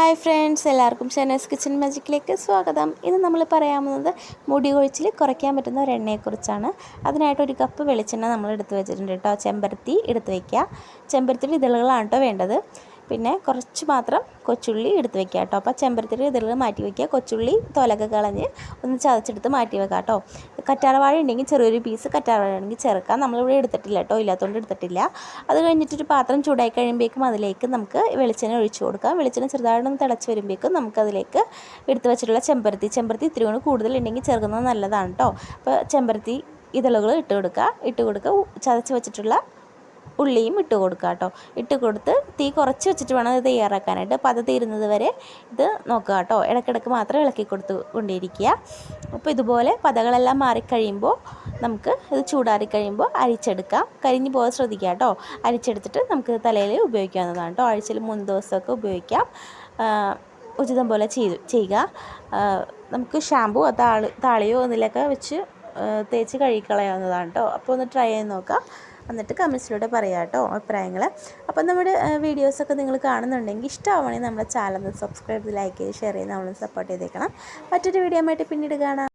Hi friends എല്ലാവർക്കും ഷെനേസ് kitchen മാജിക്കിലേക്ക് സ്വാഗതം. ഇന്ന് നമ്മൾ പറയാവുന്നത് മുടി കൊഴിച്ചിൽ കുറയ്ക്കാൻ പറ്റുന്ന ഒരു എണ്ണയെക്കുറിച്ചാണ്. അതിനായിട്ട് ഒരു കപ്പ് വെളിച്ചെണ്ണ നമ്മൾ എടുത്ത് വെച്ചിട്ടുണ്ട് കേട്ടോ. ചെമ്പരത്തി എടുത്ത് വയ്ക്കുക ചെമ്പരത്തിയുടെ ഇതളുകളാണ് കേട്ടോ വേണ്ടത്. പിന്നെ കുറച്ച് മാത്രം കൊച്ചുള്ളി എടുത്ത് വെക്കുക കേട്ടോ. അപ്പോൾ ചെമ്പരത്തിരി ഇതിൽ മാറ്റി വയ്ക്കുക കൊച്ചുള്ളി തോലൊക്കെ കളഞ്ഞ് ഒന്ന് ചതച്ചെടുത്ത് മാറ്റി വെക്കുക കേട്ടോ. കറ്റാർവാഴ ഉണ്ടെങ്കിൽ ചെറിയൊരു പീസ് കറ്റാർവാഴ ഉണ്ടെങ്കിൽ ചേർക്കാം. നമ്മളിവിടെ എടുത്തിട്ടില്ല കേട്ടോ. ഇല്ലാത്തതുകൊണ്ട് എടുത്തിട്ടില്ല. അത് കഴിഞ്ഞിട്ടൊരു പാത്രം ചൂടായി കഴിയുമ്പോഴേക്കും അതിലേക്ക് നമുക്ക് വെളിച്ചെണ്ണ ഒഴിച്ചു കൊടുക്കാം. വെളിച്ചെണ്ണ ചെറുതായിട്ടൊന്ന് തിളച്ച് വരുമ്പോഴേക്കും നമുക്കതിലേക്ക് എടുത്ത് വെച്ചിട്ടുള്ള ചെമ്പരത്തി. ചെമ്പരത്തി ഇത്തിരി കൊണ്ട് കൂടുതൽ ഉണ്ടെങ്കിൽ ചേർക്കുന്നത് നല്ലതാണ് കേട്ടോ. അപ്പോൾ ചെമ്പരത്തി ഇതളുകൾ ഇട്ട് കൊടുക്കുക. ഇട്ട് കൊടുക്കുക. ചതച്ച് വെച്ചിട്ടുള്ള ഉള്ളിയും ഇട്ട് കൊടുക്കുക കേട്ടോ. ഇട്ട് കൊടുത്ത് തീ കുറച്ച് വെച്ചിട്ട് വേണം ഇത് തയ്യാറാക്കാനായിട്ട്. അപ്പോൾ അത് തീരുന്നത് വരെ ഇത് നോക്കുക കേട്ടോ. ഇടയ്ക്കിടയ്ക്ക് മാത്രം ഇളക്കി കൊടുത്ത് കൊണ്ടിരിക്കുക അപ്പോൾ ഇതുപോലെ പതകളെല്ലാം മാറിക്കഴിയുമ്പോൾ നമുക്ക് ഇത് ചൂടാറി കഴിയുമ്പോൾ അരിച്ചെടുക്കാം. കരിഞ്ഞു പോകാൻ ശ്രദ്ധിക്കുക കേട്ടോ. അരിച്ചെടുത്തിട്ട് നമുക്ക് തലയിൽ ഉപയോഗിക്കാവുന്നതാണ് കേട്ടോ. ആഴ്ചയിൽ മൂന്ന് ദിവസമൊക്കെ ഉപയോഗിക്കാം. ഉചിതം പോലെ ചെയ്ത് ചെയ്യുക. നമുക്ക് ഷാമ്പു താളി താളിയോ ഒന്നിലൊക്കെ വെച്ച് തേച്ച് കഴുകിക്കളയാവുന്നതാണ് കേട്ടോ. അപ്പോൾ ഒന്ന് ട്രൈ ചെയ്ത് നോക്കാം. എന്നിട്ട് കമൻസിലൂടെ പറയാം കേട്ടോ അഭിപ്രായങ്ങൾ അപ്പോൾ നമ്മുടെ വീഡിയോസൊക്കെ നിങ്ങൾ കാണുന്നുണ്ടെങ്കിൽ ഇഷ്ടമാവണമെങ്കിൽ നമ്മുടെ ചാനൽ സബ്സ്ക്രൈബ് ചെയ്ത് ലൈക്ക് ചെയ്ത് ഷെയർ ചെയ്ത് നമ്മൾ സപ്പോർട്ട് ചെയ്തേക്കണം. മറ്റൊരു വീഡിയോ ആയിട്ട് പിന്നീട് കാണാം.